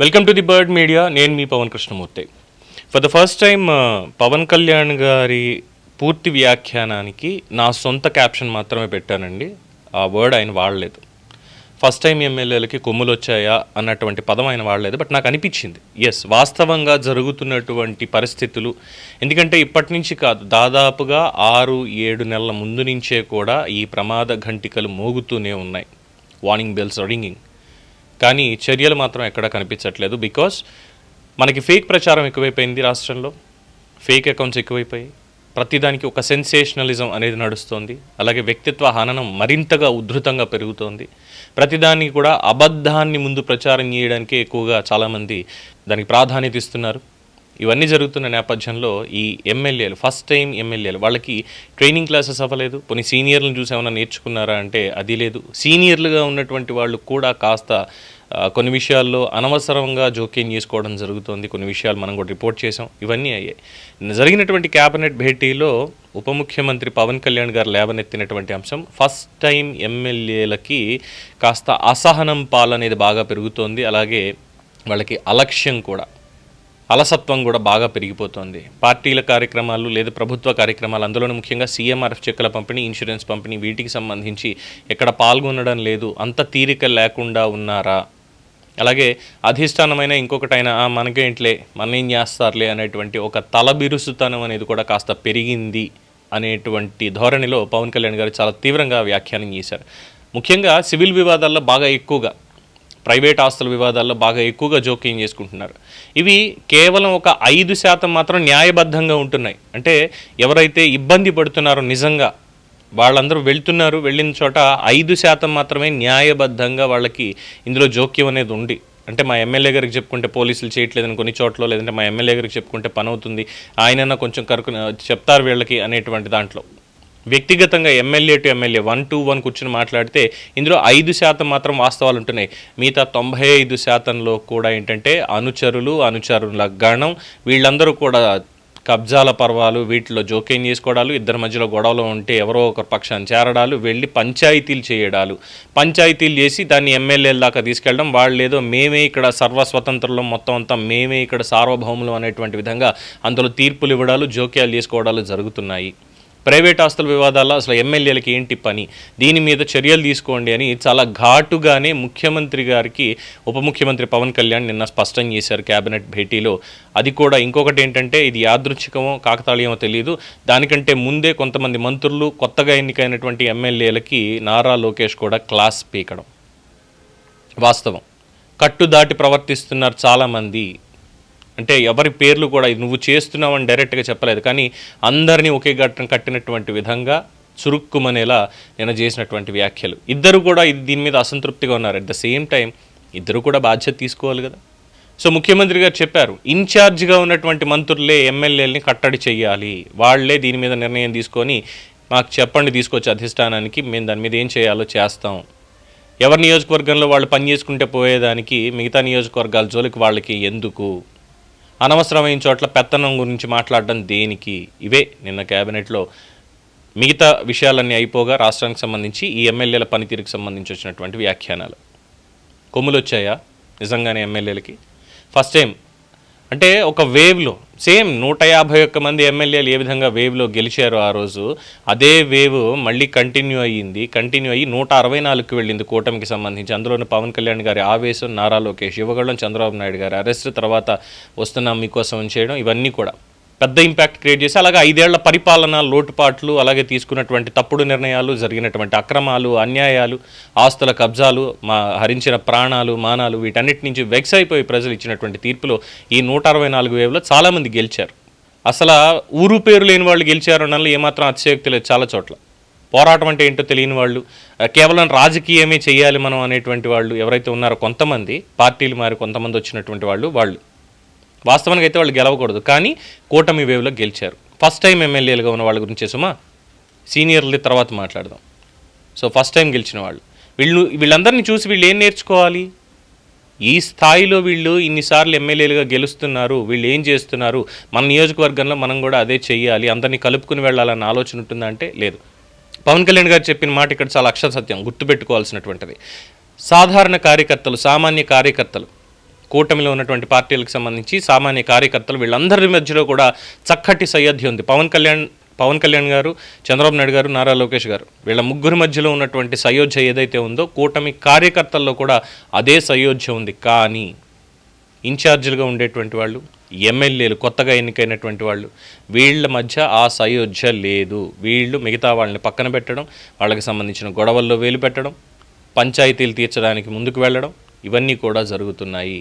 Welcome to the bird media నేను మీ Pavan Krishnamurthy. For the first time Pavan Kalyan గారి పూర్తి వ్యాఖ్యానానికి నా సొంత క్యాప్షన్ మాత్రమే పెట్టానండి. ఆ వర్డ్ ఆయన వాడలేదు. ఫస్ట్ టైం ఎమ్మెల్యేలకి కొమ్ములు వచ్చాయా అన్నటువంటి పదం ఆయన వాడలేదు బట్ నాకు అనిపించింది. ఎస్ వాస్తవంగా జరుగుతున్నటువంటి పరిస్థితులు ఎందుకంటే ఇప్పటి నుంచి కాదు దాదాపుగా ఆరు ఏడు నెలల ముందు నుంచే కూడా ఈ ప్రమాద ఘంటికలు మోగుతూనే ఉన్నాయి. వార్నింగ్ బెల్స్ రింగింగ్ కానీ చర్యలు మాత్రం ఎక్కడా కనిపించట్లేదు. బికాస్ మనకి ఫేక్ ప్రచారం ఎక్కువైపోయింది రాష్ట్రంలో. ఫేక్ అకౌంట్స్ ఎక్కువైపోయి ప్రతిదానికి ఒక సెన్సేషనలిజం అనేది నడుస్తోంది. అలాగే వ్యక్తిత్వ హననం మరింతగా ఉధృతంగా పెరుగుతోంది. ప్రతిదాన్ని కూడా అబద్ధాన్ని ముందు ప్రచారం చేయడానికి ఎక్కువగా చాలామంది దానికి ప్రాధాన్యత ఇస్తున్నారు. ఇవన్నీ జరుగుతున్న నేపథ్యంలో ఈ ఎమ్మెల్యేలు ఫస్ట్ టైం ఎమ్మెల్యేలు వాళ్ళకి ట్రైనింగ్ క్లాసెస్ అవ్వలేదు. కొన్ని సీనియర్లను చూసి ఏమైనా నేర్చుకున్నారా అంటే అది లేదు. సీనియర్లుగా ఉన్నటువంటి వాళ్ళు కూడా కాస్త కొన్ని విషయాల్లో అనవసరంగా జోక్యం చేసుకోవడం జరుగుతోంది. కొన్ని విషయాలు మనం కూడా రిపోర్ట్ చేసాం ఇవన్నీ అయ్యాయి. జరిగినటువంటి కేబినెట్ భేటీలో ఉప ముఖ్యమంత్రి పవన్ కళ్యాణ్ గారు లేవనెత్తినటువంటి అంశం ఫస్ట్ టైం ఎమ్మెల్యేలకి కాస్త అసహనం పాలనేది బాగా పెరుగుతోంది. అలాగే వాళ్ళకి అలక్ష్యం కూడా అలసత్వం కూడా బాగా పెరిగిపోతుంది. పార్టీల కార్యక్రమాలు లేదా ప్రభుత్వ కార్యక్రమాలు అందులోనూ ముఖ్యంగా సీఎంఆర్ఎఫ్ చెక్కుల పంపిణీ ఇన్సూరెన్స్ పంపిణీ వీటికి సంబంధించి ఎక్కడ పాల్గొనడం లేదు అంత తీరిక లేకుండా ఉన్నారా? అలాగే అధిష్టానమైన ఇంకొకటైన "ఆ, మనకేంట్లే మన ఏం చేస్తారులే అనేటువంటి ఒక తలబిరుసుతనం అనేది కూడా కాస్త పెరిగింది అనేటువంటి ధోరణిలో పవన్ కళ్యాణ్ గారు చాలా తీవ్రంగా వ్యాఖ్యానం చేశారు. ముఖ్యంగా సివిల్ వివాదాల్లో బాగా ఎక్కువగా ప్రైవేట్ ఆస్తుల వివాదాల్లో బాగా ఎక్కువగా జోక్యం చేసుకుంటున్నారు. ఇవి కేవలం ఒక ఐదు శాతం మాత్రం న్యాయబద్ధంగా ఉంటున్నాయి. అంటే ఎవరైతే ఇబ్బంది పడుతున్నారో నిజంగా వాళ్ళందరూ వెళ్తున్నారు. వెళ్ళిన చోట ఐదు శాతం మాత్రమే న్యాయబద్ధంగా వాళ్ళకి ఇందులో జోక్యం అనేది ఉంది. అంటే మా ఎమ్మెల్యే గారికి చెప్పుకుంటే పోలీసులు చేయట్లేదని కొన్ని చోట్ల లేదంటే మా ఎమ్మెల్యే గారికి చెప్పుకుంటే పని అవుతుంది ఆయన కొంచెం కరుకు చెప్తారు వీళ్ళకి అనేటువంటి దాంట్లో. వ్యక్తిగతంగా MLA to MLA one to one కూర్చుని మాట్లాడితే ఇందులో ఐదు శాతం మాత్రం వాస్తవాలు ఉంటున్నాయి. మిగతా తొంభై ఐదు శాతంలో కూడా ఏంటంటే అనుచరులు అనుచరుల గణం వీళ్ళందరూ కూడా కబ్జాల పర్వాలు వీటిలో జోక్యం చేసుకోవడాలు ఇద్దరి మధ్యలో గొడవలు ఉంటే ఎవరో ఒకరి పక్షాన్ని చేరడాలు వెళ్ళి పంచాయతీలు చేయడాలు. పంచాయతీలు చేసి దాన్ని ఎమ్మెల్యేల దాకా తీసుకెళ్ళడం వాళ్ళు ఏదో మేమే ఇక్కడ సర్వస్వతంత్రంలో మొత్తం అంతా మేమే ఇక్కడ సార్వభౌములు అనేటువంటి విధంగా అందులో తీర్పులు ఇవ్వడాలు జోక్యాలు చేసుకోవడాలు జరుగుతున్నాయి. ప్రైవేట్ ఆస్తుల వివాదాల్లో అసలు ఎమ్మెల్యేలకి ఏంటి పని? దీని మీద చర్యలు తీసుకోండి అని చాలా ఘాటుగానే ముఖ్యమంత్రి గారికి ఉప ముఖ్యమంత్రి పవన్ కళ్యాణ్ నిన్న స్పష్టం చేశారు కేబినెట్ భేటీలో. అది కూడా ఇంకొకటి ఏంటంటే ఇది యాదృచ్ఛికమో కాకతాళీయమో తెలియదు దానికంటే ముందే కొంతమంది మంత్రులు కొత్తగా ఎన్నికైనటువంటి ఎమ్మెల్యేలకి నారా లోకేష్ కూడా క్లాస్ పీకడం. వాస్తవం. కట్టు దాటి ప్రవర్తిస్తున్నారు చాలామంది. అంటే ఎవరి పేర్లు కూడా నువ్వు చేస్తున్నావని డైరెక్ట్గా చెప్పలేదు. కానీ అందరినీ ఒకే ఘట్టం కట్టినటువంటి విధంగా చురుక్కుమనేలా నేను చేసినటువంటి వ్యాఖ్యలు. ఇద్దరు కూడా దీని మీద అసంతృప్తిగా ఉన్నారు. అట్ ద సేమ్ టైం ఇద్దరు కూడా బాధ్యత తీసుకోవాలి కదా. సో ముఖ్యమంత్రి గారు చెప్పారు ఇన్ఛార్జ్గా ఉన్నటువంటి మంత్రులే ఎమ్మెల్యేలని కట్టడి చేయాలి వాళ్ళే దీని మీద నిర్ణయం తీసుకొని మాకు చెప్పండి తీసుకొచ్చి అధిష్టానానికి మేము దాని మీద ఏం చేయాలో చేస్తాం. ఎవరి నియోజకవర్గంలో వాళ్ళు పని చేసుకుంటే పోయేదానికి మిగతా నియోజకవర్గాల జోలికి వాళ్ళకి ఎందుకు? అనవసరమైన చోట్ల పెత్తనం గురించి మాట్లాడడం దేనికి? ఇవే నిన్న కేబినెట్లో మిగతా విషయాలన్నీ అయిపోగా రాష్ట్రానికి సంబంధించి ఈ ఎమ్మెల్యేల పనితీరుకు సంబంధించి వచ్చినటువంటి వ్యాఖ్యానాలు. కొమ్ములు వచ్చాయా నిజంగానే ఎమ్మెల్యేలకి? ఫస్ట్ టైం అంటే ఒక వేవ్లో సేమ్ నూట యాభై ఒక్క మంది ఎమ్మెల్యేలు ఏ విధంగా వేవ్లో గెలిచారో ఆ రోజు అదే వేవ్ మళ్ళీ కంటిన్యూ అయ్యింది. కంటిన్యూ అయ్యి నూట అరవై నాలుగుకి వెళ్ళింది కూటమికి సంబంధించి. అందులోని పవన్ కళ్యాణ్ గారి ఆవేశం నారా లోకేష్ యువగళ్ళం చంద్రబాబు నాయుడు గారి అరెస్ట్ తర్వాత వస్తున్నాం మీకోసం చేయడం ఇవన్నీ కూడా. పెద్ద ఇంపాక్ట్ క్రియేట్ చేసి అలాగే ఐదేళ్ళ పరిపాలన లోటుపాట్లు అలాగే తీసుకున్నటువంటి తప్పుడు నిర్ణయాలు జరిగినటువంటి అక్రమాలు అన్యాయాలు ఆస్తుల కబ్జాలు మా హరించిన ప్రాణాలు మానాలు వీటన్నిటి నుంచి వెక్స్ అయిపోయి ప్రజలు ఇచ్చినటువంటి తీర్పులో ఈ నూట అరవై నాలుగు వేవ్లో చాలామంది గెలిచారు. అసలు ఊరు పేరు లేని వాళ్ళు గెలిచారు అన్నది ఏమాత్రం అతిశయోక్తి లేదు చాలా చోట్ల. పోరాటం అంటే ఏంటో తెలియని వాళ్ళు కేవలం రాజకీయమే చేయాలి మనం అనేటువంటి వాళ్ళు ఎవరైతే ఉన్నారో కొంతమంది పార్టీలు మారి కొంతమంది వచ్చినటువంటి వాళ్ళు వాళ్ళు. వాస్తవానికి అయితే వాళ్ళు గెలవకూడదు. కానీ కూటమి వేవ్లో గెలిచారు. ఫస్ట్ టైం ఎమ్మెల్యేలుగా ఉన్న వాళ్ళ గురించి సుమా సీనియర్లు తర్వాత మాట్లాడదాం. సో ఫస్ట్ టైం గెలిచిన వాళ్ళు. వీళ్ళు వీళ్ళందరినీ చూసి వీళ్ళు ఏం నేర్చుకోవాలి? ఈ స్థాయిలో వీళ్ళు ఇన్నిసార్లు ఎమ్మెల్యేలుగా గెలుస్తున్నారు వీళ్ళు ఏం చేస్తున్నారు? మన నియోజకవర్గంలో మనం కూడా అదే చేయాలి అందరినీ కలుపుకుని వెళ్ళాలన్న ఆలోచన ఉంటుందా అంటే లేదు. పవన్ కళ్యాణ్ గారు చెప్పిన మాట ఇక్కడ చాలా అక్షర సత్యం గుర్తుపెట్టుకోవాల్సినటువంటిది. సాధారణ కార్యకర్తలు సామాన్య కార్యకర్తలు కూటమిలో ఉన్నటువంటి పార్టీలకు సంబంధించి సామాన్య కార్యకర్తలు వీళ్ళందరి మధ్యలో కూడా చక్కటి సయోధ్య ఉంది. పవన్ కళ్యాణ్ పవన్ కళ్యాణ్ గారు చంద్రబాబు నాయుడు గారు నారా లోకేష్ గారు వీళ్ళ ముగ్గురు మధ్యలో ఉన్నటువంటి సయోధ్య ఏదైతే ఉందో కూటమి కార్యకర్తల్లో కూడా అదే సయోధ్య ఉంది. కానీ ఇన్ఛార్జీలుగా ఉండేటువంటి వాళ్ళు ఎమ్మెల్యేలు కొత్తగా ఎన్నికైనటువంటి వాళ్ళు వీళ్ళ మధ్య ఆ సయోధ్య లేదు. వీళ్ళు మిగతా వాళ్ళని పక్కన పెట్టడం వాళ్ళకి సంబంధించిన గొడవల్లో వేలు పెట్టడం పంచాయతీలు తీర్చడానికి ముందుకు వెళ్ళడం ఇవన్నీ కూడా జరుగుతున్నాయి.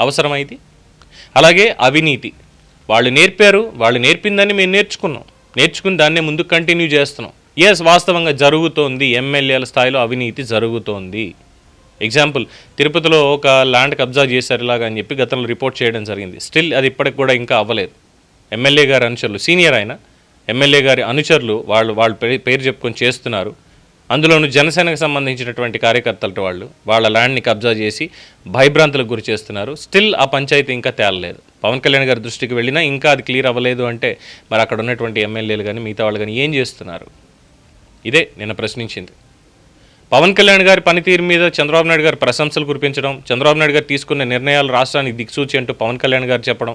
అవసరమైంది. అలాగే అవినీతి. వాళ్ళు నేర్పారు వాళ్ళు నేర్పిందని మేము నేర్చుకున్నాం. నేర్చుకుని దాన్నే ముందుకు కంటిన్యూ చేస్తున్నాం. ఎస్ వాస్తవంగా జరుగుతోంది. ఎమ్మెల్యేల స్థాయిలో అవినీతి జరుగుతోంది. ఎగ్జాంపుల్ తిరుపతిలో ఒక ల్యాండ్ కబ్జా చేశారు ఇలాగా అని చెప్పి గతంలో రిపోర్ట్ చేయడం జరిగింది. స్టిల్ అది ఇప్పటికి కూడా ఇంకా అవ్వలేదు. ఎమ్మెల్యే గారి అనుచరులు సీనియర్ ఆయన ఎమ్మెల్యే గారి అనుచరులు వాళ్ళు వాళ్ళ పే- పేరు చెప్పుకొని చేస్తున్నారు. అందులోనూ జనసేనకు సంబంధించినటువంటి కార్యకర్తలతో వాళ్ళు వాళ్ళ ల్యాండ్ని కబ్జా చేసి భయభ్రాంతులకు గురి చేస్తున్నారు. స్టిల్ ఆ పంచాయతీ ఇంకా తేలలేదు. పవన్ కళ్యాణ్ గారి దృష్టికి వెళ్ళినా ఇంకా అది క్లియర్ అవ్వలేదు అంటే మరి అక్కడ ఉన్నటువంటి ఎమ్మెల్యేలు కానీ మిగతా వాళ్ళు కానీ ఏం చేస్తున్నారు? ఇదే నిన్న ప్రశ్నించింది. పవన్ కళ్యాణ్ గారి పనితీరు మీద చంద్రబాబు నాయుడు గారు ప్రశంసలు కురిపించడం చంద్రబాబు నాయుడు గారు తీసుకున్న నిర్ణయాలు రాష్ట్రానికి దిక్సూచి అంటూ పవన్ కళ్యాణ్ గారు చెప్పడం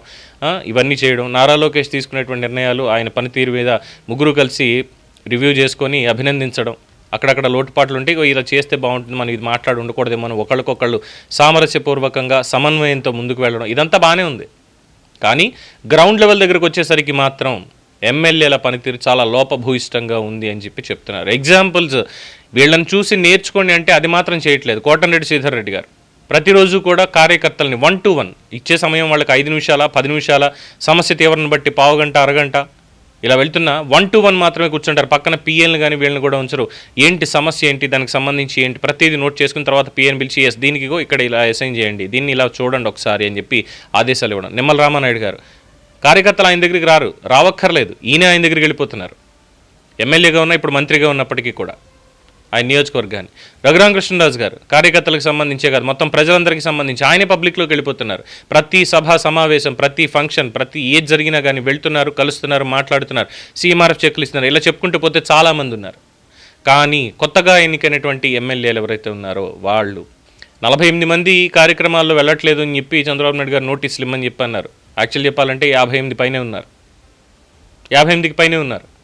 ఇవన్నీ చేయడం నారా లోకేష్ తీసుకునేటువంటి నిర్ణయాలు ఆయన పనితీరు మీద ముగ్గురు కలిసి రివ్యూ చేసుకొని అభినందించడం అక్కడక్కడ లోటుపాట్లు ఉంటే ఇలా చేస్తే బాగుంటుంది మనం ఇది మాట్లాడి ఉండకూడదేమో మనం ఒకళ్ళకొకళ్ళు సామరస్యపూర్వకంగా సమన్వయంతో ముందుకు వెళ్ళడం. ఇదంతా బాగానే ఉంది. కానీ గ్రౌండ్ లెవెల్ దగ్గరకు వచ్చేసరికి మాత్రం ఎమ్మెల్యేల పనితీరు చాలా లోపభూయిష్టంగా ఉంది అని చెప్పి చెప్తున్నారు. ఎగ్జాంపుల్స్ వీళ్ళని చూసి నేర్చుకోండి అంటే అది మాత్రం చేయట్లేదు. కోటంరెడ్డి శ్రీధర్ రెడ్డి గారు ప్రతిరోజు కూడా కార్యకర్తలని వన్ టు వన్ ఇచ్చే సమయం వాళ్ళకి ఐదు నిమిషాల పది నిమిషాల సమస్య తీవ్రను బట్టి పావు గంట అరగంట ఇలా వెళ్తున్నా వన్ టు వన్ మాత్రమే కూర్చుంటారు. పక్కన పిఎల్ని కానీ వీళ్ళని కూడా ఉంచరు. ఏంటి సమస్య ఏంటి? దానికి సంబంధించి ఏంటి? ప్రతిదీ నోట్ చేసుకున్న తర్వాత పిఎన్ పిలిచి ఎస్ దీనికి ఇక్కడ ఇలా అసైన్ చేయండి. దీన్ని ఇలా చూడండి ఒకసారి అని చెప్పి ఆదేశాలు ఇవ్వడం. నిమ్మల రామానాయుడు గారు కార్యకర్తలు ఆయన దగ్గరికి రారు. రావక్కర్లేదు. ఈయన ఆయన దగ్గరికి వెళ్ళిపోతున్నారు. ఎమ్మెల్యేగా ఉన్న ఇప్పుడు మంత్రిగా ఉన్నప్పటికీ కూడా. ఆయన నియోజకవర్గాన్ని. రఘురామకృష్ణరాజు గారు కార్యకర్తలకు సంబంధించే కాదు మొత్తం ప్రజలందరికీ సంబంధించి ఆయనే పబ్లిక్లోకి వెళ్ళిపోతున్నారు. ప్రతి సభ సమావేశం ప్రతి ఫంక్షన్ ప్రతి ఏది జరిగినా కానీ వెళ్తున్నారు కలుస్తున్నారు మాట్లాడుతున్నారు. సీఎంఆర్ఎఫ్ చెక్లు ఇస్తున్నారు. ఇలా చెప్పుకుంటూ పోతే చాలామంది ఉన్నారు. కానీ కొత్తగా ఎన్నికైనటువంటి ఎమ్మెల్యేలు ఎవరైతే ఉన్నారో వాళ్ళు నలభై ఎనిమిది మంది ఈ కార్యక్రమాల్లో వెళ్ళట్లేదు అని చెప్పి చంద్రబాబు నాయుడు గారు నోటీసులు ఇమ్మని చెప్పి అన్నారు యాక్చువల్ చెప్పాలంటే యాభై ఎనిమిది పైనే ఉన్నారు. యాభై ఎనిమిదికి పైనే ఉన్నారు.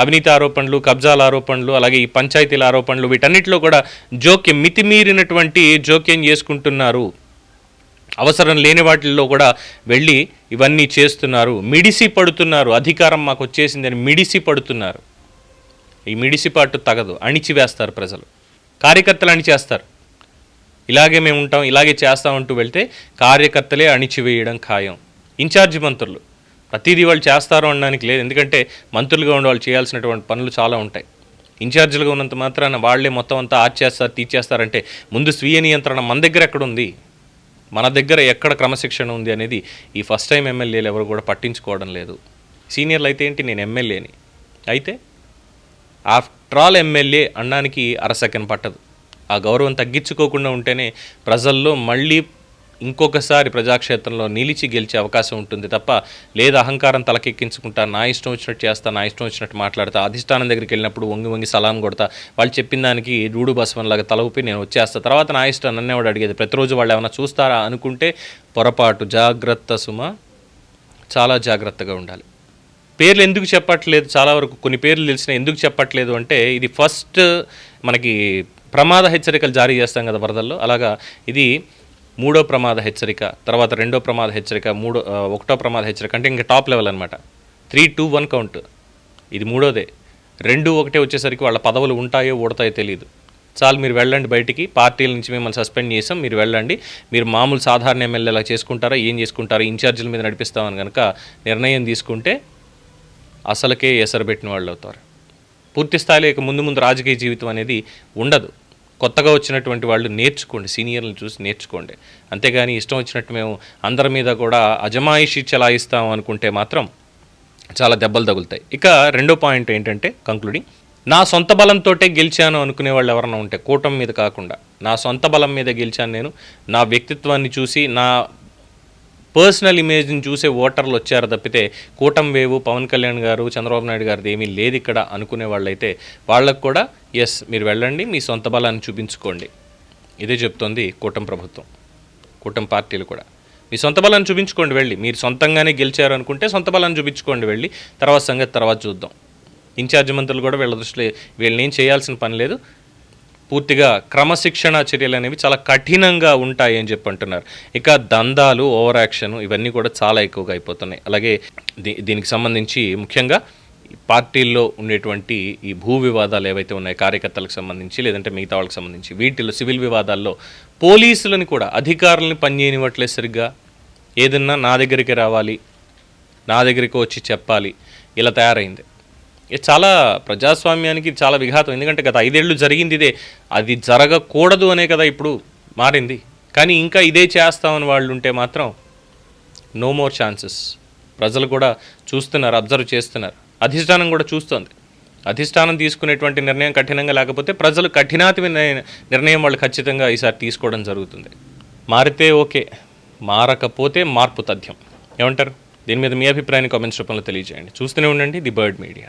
అవినీతి ఆరోపణలు కబ్జాల ఆరోపణలు అలాగే ఈ పంచాయతీల ఆరోపణలు వీటన్నిటిలో కూడా జోక్యం మితిమీరినటువంటి జోక్యం చేసుకుంటున్నారు. అవసరం లేని వాటిల్లో కూడా వెళ్ళి ఇవన్నీ చేస్తున్నారు. మిడిసి పడుతున్నారు. అధికారం మాకు వచ్చేసిందని మిడిసి పడుతున్నారు. ఈ మిడిసిపాటు తగదు. అణిచివేస్తారు ప్రజలు. కార్యకర్తలు అణిచేస్తారు. ఇలాగే మేము ఉంటాం ఇలాగే చేస్తామంటూ వెళ్తే కార్యకర్తలే అణిచివేయడం ఖాయం. ఇన్ఛార్జి మంత్రులు. ప్రతిదీ వాళ్ళు చేస్తారు అనడానికి లేదు. ఎందుకంటే మంత్రులుగా ఉండే వాళ్ళు చేయాల్సినటువంటి పనులు చాలా ఉంటాయి. ఇన్ఛార్జీలుగా ఉన్నంత మాత్రాన వాళ్ళే మొత్తం అంతా ఆచేస్తారు తీర్చేస్తారంటే ముందు స్వీయ నియంత్రణ మన దగ్గర ఎక్కడ ఉంది మన దగ్గర ఎక్కడ క్రమశిక్షణ ఉంది అనేది ఈ ఫస్ట్ టైం ఎమ్మెల్యేలు ఎవరు కూడా పట్టించుకోవడం లేదు. సీనియర్లు అయితే ఏంటి? నేను ఎమ్మెల్యేని. అయితే ఆఫ్టర్ ఆల్ ఎమ్మెల్యే అనడానికి అర సెకండ్ పట్టదు. ఆ గౌరవం తగ్గించుకోకుండా ఉంటేనే ప్రజల్లో మళ్ళీ ఇంకొకసారి ప్రజాక్షేత్రంలో నిలిచి గెలిచే అవకాశం ఉంటుంది తప్ప లేదు అహంకారం తలకెక్కించుకుంటా నా ఇష్టం వచ్చినట్టు చేస్తా నా ఇష్టం వచ్చినట్టు మాట్లాడతా అధిష్టానం దగ్గరికి వెళ్ళినప్పుడు వంగి వంగి సలాం కొడతా వాళ్ళు చెప్పిన దానికి రూడు బసవన్లాగా లాగా ఊపి నేను వచ్చేస్తా. తర్వాత నా ఇష్టం నన్నేవాడు అడిగేది. ప్రతిరోజు వాళ్ళు ఏమైనా చూస్తారా అనుకుంటే పొరపాటు. జాగ్రత్త సుమ. చాలా జాగ్రత్తగా ఉండాలి. పేర్లు ఎందుకు చెప్పట్లేదు? చాలా వరకు కొన్ని పేర్లు తెలిసిన ఎందుకు చెప్పట్లేదు అంటే ఇది ఫస్ట్ మనకి ప్రమాద హెచ్చరికలు జారీ చేస్తాం కదా వరదల్లో. అలాగా ఇది మూడో ప్రమాద హెచ్చరిక తర్వాత రెండో ప్రమాద హెచ్చరిక మూడో ఒకటో ప్రమాద హెచ్చరిక అంటే ఇంకా టాప్ లెవెల్ అనమాట త్రీ టూ వన్ కౌంట్. ఇది మూడోదే. రెండు ఒకటే వచ్చేసరికి వాళ్ళ పదవులు ఉంటాయో ఊడతాయో తెలియదు చాలు మీరు వెళ్ళండి బయటికి. పార్టీల నుంచి మిమ్మల్ని సస్పెండ్ చేసాం మీరు వెళ్ళండి. మీరు మామూలు సాధారణ ఎమ్మెల్యేలా చేసుకుంటారా ఏం చేసుకుంటారా ఇన్ఛార్జీల మీద నడిపిస్తామని కనుక నిర్ణయం తీసుకుంటే అసలకే ఎసరబెట్టిన వాళ్ళు అవుతారు. పూర్తి స్థాయిలో ఇక ముందు ముందు రాజకీయ జీవితం అనేది ఉండదు. కొత్తగా వచ్చినటువంటి వాళ్ళు నేర్చుకోండి సీనియర్లను చూసి నేర్చుకోండి. అంతేగాని ఇష్టం వచ్చినట్టు మేము అందరి మీద కూడా అజమాయిషి చలాయిస్తాం అనుకుంటే మాత్రం చాలా దెబ్బలు తగులుతాయి. ఇక రెండో పాయింట్ ఏంటంటే కంక్లూడింగ్ నా సొంత బలంతోటే గెలిచాను అనుకునే వాళ్ళు ఎవరైనా ఉంటే కూటమి మీద కాకుండా నా సొంత బలం మీద గెలిచాను నేను నా వ్యక్తిత్వాన్ని చూసి నా పర్సనల్ ఇమేజ్ని చూసే ఓటర్లు వచ్చారు తప్పితే కూటమి వేవు పవన్ కళ్యాణ్ గారు చంద్రబాబు నాయుడు గారిది ఏమీ లేదు ఇక్కడ అనుకునే వాళ్ళైతే వాళ్ళకు కూడా ఎస్ మీరు వెళ్ళండి మీ సొంత బలాన్ని చూపించుకోండి. ఇదే చెప్తోంది కూటమి ప్రభుత్వం కూటమి పార్టీలు కూడా. మీ సొంత బలాన్ని చూపించుకోండి వెళ్ళి. మీరు సొంతంగానే గెలిచారు అనుకుంటే సొంత బలాన్ని చూపించుకోండి వెళ్ళి. తర్వాత సంగతి తర్వాత చూద్దాం. ఇన్ఛార్జ్ మంత్రులు కూడా వీళ్ళ దృష్టిలో వీళ్ళని ఏం చేయాల్సిన పని లేదు. పూర్తిగా క్రమశిక్షణ చర్యలు అనేవి చాలా కఠినంగా ఉంటాయి అని చెప్పి అంటున్నారు. ఇక దందాలు ఓవర్ యాక్షన్ ఇవన్నీ కూడా చాలా ఎక్కువగా అయిపోతున్నాయి. అలాగే దీ దీనికి సంబంధించి ముఖ్యంగా ఈ పార్టీల్లో ఉండేటువంటి ఈ భూ వివాదాలు ఏవైతే ఉన్నాయో కార్యకర్తలకు సంబంధించి లేదంటే మిగతా వాళ్ళకి సంబంధించి వీటిలో సివిల్ వివాదాల్లో పోలీసులను కూడా అధికారులను పనిచేయనివ్వట్లేదు సరిగ్గా. ఏదన్నా నా దగ్గరికి రావాలి నా దగ్గరికి వచ్చి చెప్పాలి ఇలా తయారైంది. ఇది చాలా ప్రజాస్వామ్యానికి చాలా విఘాతం. ఎందుకంటే గత ఐదేళ్ళు జరిగింది ఇదే. అది జరగకూడదు అనే కదా ఇప్పుడు మారింది. కానీ ఇంకా ఇదే చేస్తామని వాళ్ళు ఉంటే మాత్రం నో మోర్ ఛాన్సెస్ ప్రజలు కూడా చూస్తున్నారు అబ్జర్వ్ చేస్తున్నారు. అధిష్టానం కూడా చూస్తోంది. అధిష్టానం తీసుకునేటువంటి నిర్ణయం కఠినంగా లేకపోతే ప్రజలు కఠినాతి నిర్ణయం వాళ్ళు ఖచ్చితంగా ఈసారి తీసుకోవడం జరుగుతుంది. మారితే ఓకే. మారకపోతే మార్పు తథ్యం. ఏమంటారు? దీని మీద మీ అభిప్రాయాన్ని కామెంట్స్ రూపంలో తెలియజేయండి. చూస్తూనే ఉండండి ది బర్డ్ మీడియా.